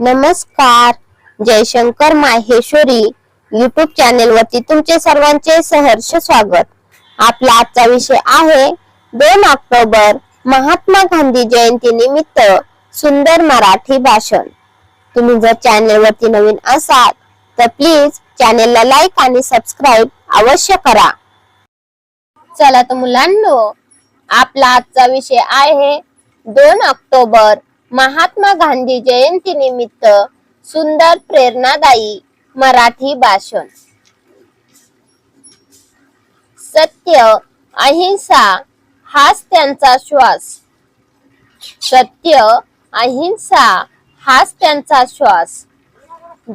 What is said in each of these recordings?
नमस्कार. Jaishankar Maheshwari YouTube channel वरती तुमचे सर्वांचे सहर्ष स्वागत. आपला आजचा विषय आहे दोन ऑक्टोबर महात्मा गांधी जयंती निमित्त सुंदर मराठी भाषण. तुम्ही जर चॅनेल वरती नवीन असाल तर प्लीज चॅनेलला लाईक आणि सबस्क्राईब अवश्य करा. चला तर मुलांनो आपला आजचा विषय आहे दोन ऑक्टोबर महात्मा गांधी जयंती निमित्त सुंदर प्रेरणादायी मराठी भाषण. सत्य अहिंसा हाच त्यांचा श्वास. सत्य अहिंसा हाच त्यांचा श्वास.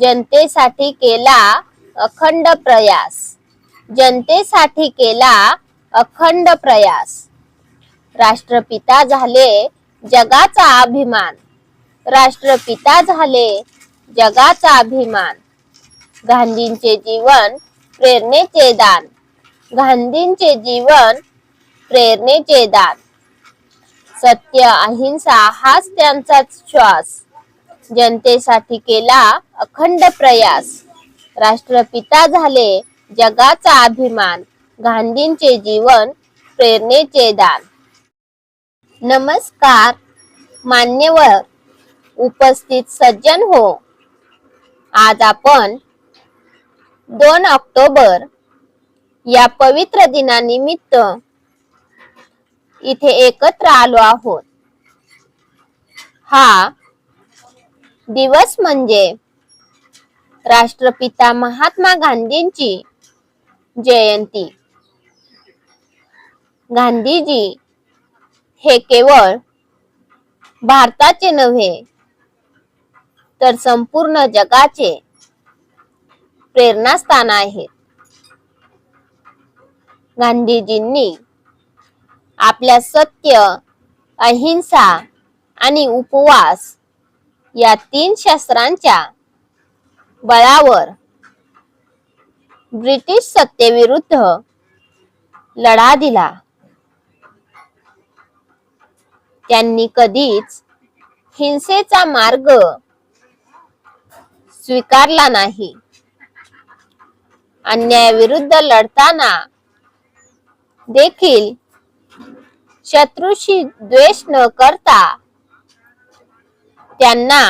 जनतेसाठी केला अखंड प्रयास. जनतेसाठी केला अखंड प्रयास. राष्ट्रपिता झाले जगाचा अभिमान. राष्ट्रपिता झाले जगाचा अभिमान. गांधींचे जीवन प्रेरणेचे दान. गांधींचे जीवन प्रेरणेचे दान. सत्य अहिंसा हाच त्यांचा श्वास. जनतेसाठी केला अखंड प्रयास. राष्ट्रपिता झाले जगाचा अभिमान. गांधींचे जीवन प्रेरणेचे दान. नमस्कार. मान्यवर उपस्थित सज्जन हो. आज आपण दोन ऑक्टोबर या पवित्र दिनानिमित्त इथे एकत्र आलो आहोत. हा दिवस म्हणजे राष्ट्रपिता महात्मा गांधींची जयंती. गांधीजी हे केवळ भारताचे नव्हे तर संपूर्ण जगाचे प्रेरणास्थान आहेत गांधीजींनी आपल्या सत्य अहिंसा आणि उपवास या तीन शास्त्रांच्या बळावर ब्रिटिश सत्तेविरुद्ध लढा दिला. त्यांनी कधीच हिंसेचा मार्ग स्वीकारला नाही. अन्यायाविरुद्ध लढताना देखील शत्रूशी द्वेष न करता त्यांना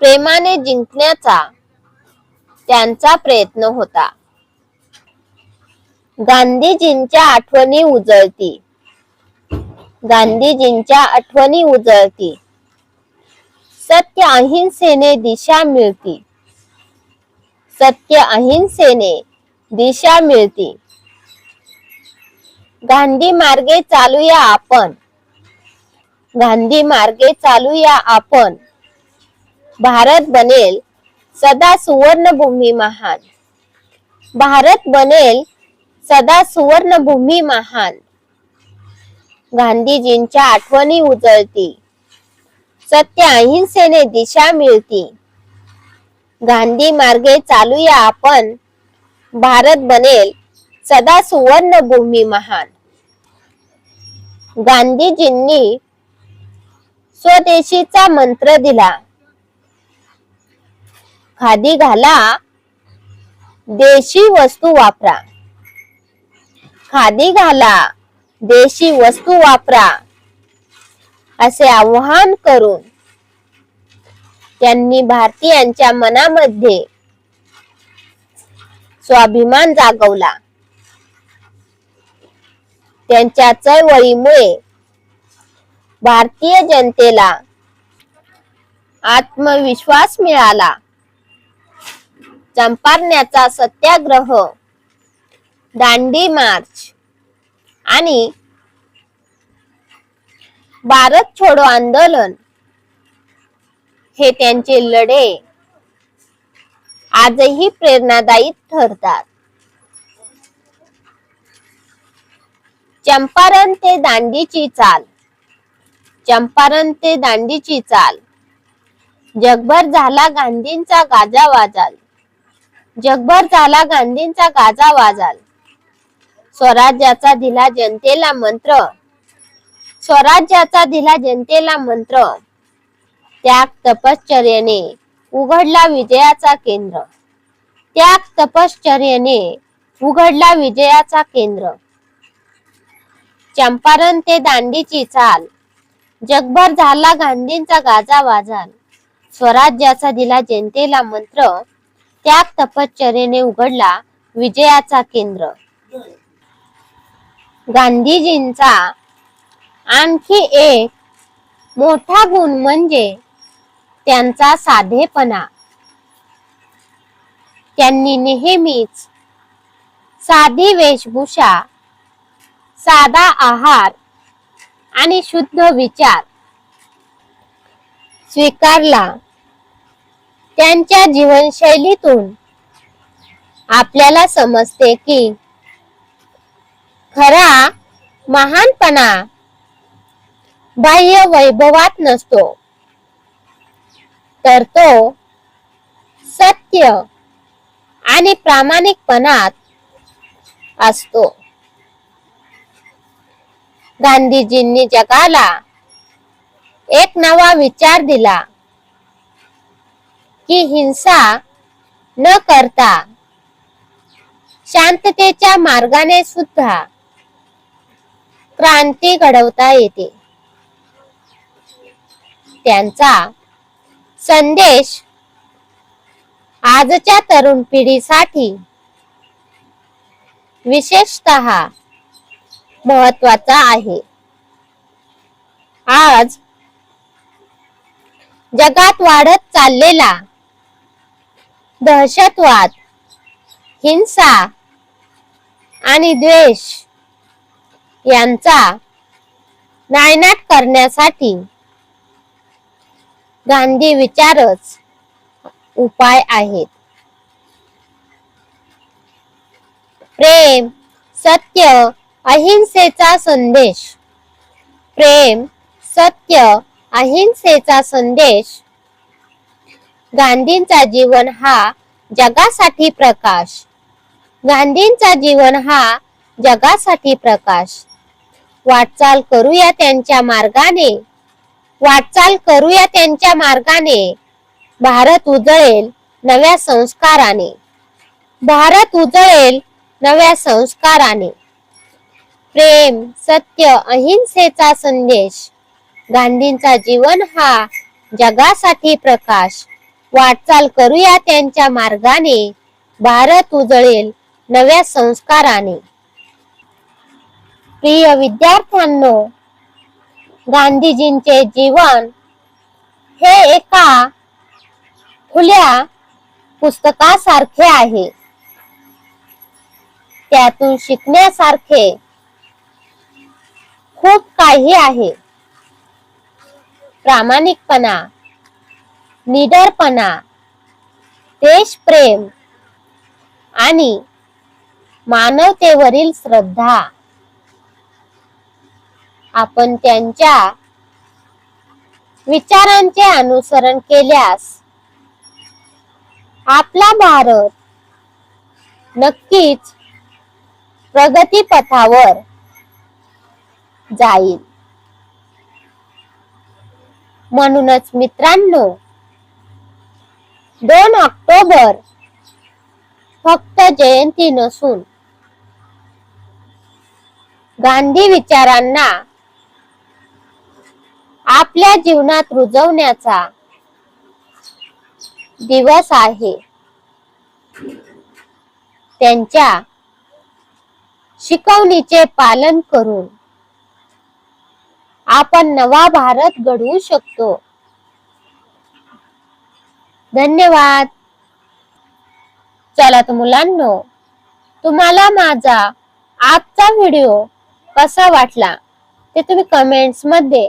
प्रेमाने जिंकण्याचा त्यांचा प्रयत्न होता. गांधीजींच्या आठवणी उजळती. गांधीजींच्या आठवणी उजळती सत्य अहिंसेने दिशा मिळती. सत्य अहिंसेने दिशा मिळती. गांधी मार्गे चालूया आपण. गांधी मार्गे चालूया आपण. भारत बनेल सदा सुवर्णभूमी महान. भारत बनेल सदा सुवर्णभूमी महान. गांधीजींच्या आठवणी उजळती. सत्य अहिंसेने दिशा मिळती. गांधी मार्गे चालूया आपण. भारत बनेल सदा सुवर्ण भूमी महान. गांधीजींनी स्वदेशीचा मंत्र दिला. खादी घाला देशी वस्तू वापरा. खादी घाला देशी वस्तू वापरा. असे आवाहन करून त्यांनी भारतीयांच्या मनामध्ये स्वाभिमान जागवला. त्यांच्या चळवळीमुळे भारतीय जनतेला आत्मविश्वास मिळाला. चंपारण्याचा सत्याग्रह दांडी मार्च आणि भारत छोडो आंदोलन. हे त्यांचे लढे आजही प्रेरणादायी ठरतात. चंपारण ते दांडीची चाल. चंपारण ते दांडीची चाल. जगभर झाला गांधींचा गाजा वाजाल. जगभर झाला गांधींचा गाजा वाजाल. स्वराज्याचा दिला जनतेला मंत्र. स्वराज्याचा दिला जनतेला मंत्र. त्याग तपश्चर्याने उघडला विजयाचा केंद्र. त्याग तपश्चर्याने उघडला विजयाचा केंद्र. चंपारण ते दांडीची चाल. जगभर झाला गांधींचा गाजा वाजाल. स्वराज्याचा दिला जनतेला मंत्र. त्याग तपश्चर्याने उघडला विजयाचा केंद्र. गांधीजींचा आणखी एक मोठा गुण म्हणजे त्यांचा साधेपणा. त्यांनी नेहमीच साधी वेशभूषा साधा आहार आणि शुद्ध विचार स्वीकारला. त्यांच्या जीवनशैलीतून आपल्याला समजते की खरा महानपणा बाह्य वैभवात नसतो. तर तो सत्य आणि प्रामाणिकपणात असतो. गांधीजींनी जगाला एक नवा विचार दिला की हिंसा न करता शांततेच्या मार्गाने सुद्धा क्रांती घडवता येते. त्यांचा संदेश आजच्या तरुण पिढीसाठी विशेषत महत्त्वाचा आहे. आज जगात वाढत चाललेला दहशतवाद हिंसा आणि द्वेष यांचा नायनाट करण्यासाठी गांधी विचारच उपाय आहेत. प्रेम सत्य अहिंसेचा संदेश. प्रेम सत्य अहिंसेचा संदेश. गांधींचा जीवन हा जगासाठी प्रकाश. गांधींचा जीवन हा जगासाठी प्रकाश. वाटचाल करूया त्यांच्या मार्गाने. वाटचाल करूया त्यांच्या मार्गाने. भारत उजळेल नव्या संस्काराने. भारत उजळेल नव्या संस्काराने. प्रेम सत्य अहिंसेचा संदेश. गांधींचा जीवन हा जगासाठी प्रकाश. वाटचाल करूया त्यांच्या मार्गाने. भारत उजळेल नव्या संस्काराने. प्रिय विद्यार्थ्यांनो गांधीजींचे जीवन हे एका खुल्या पुस्तकासारखे आहे. त्यातून शिकण्यासारखे खूप काही आहे. प्रामाणिकपणा निडरपणा देशप्रेम आणि मानवतेवरील श्रद्धा. आपण त्यांच्या विचारांचे अनुसरण केल्यास आपला भारत नक्कीच प्रगतीपथावर जाईल. म्हणूनच मित्रांनो दोन ऑक्टोबर फक्त जयंती नसून गांधी विचारांना आपल्या जीवनात रुजवण्याचा दिवस आहे. त्यांच्या शिकवणीचे पालन करून आपण नवा भारत घडवू शकतो. धन्यवाद. चला तर मुलांनो तुम्हाला माझा आजचा व्हिडिओ कसा वाटला ते तुम्ही कमेंट्समध्ये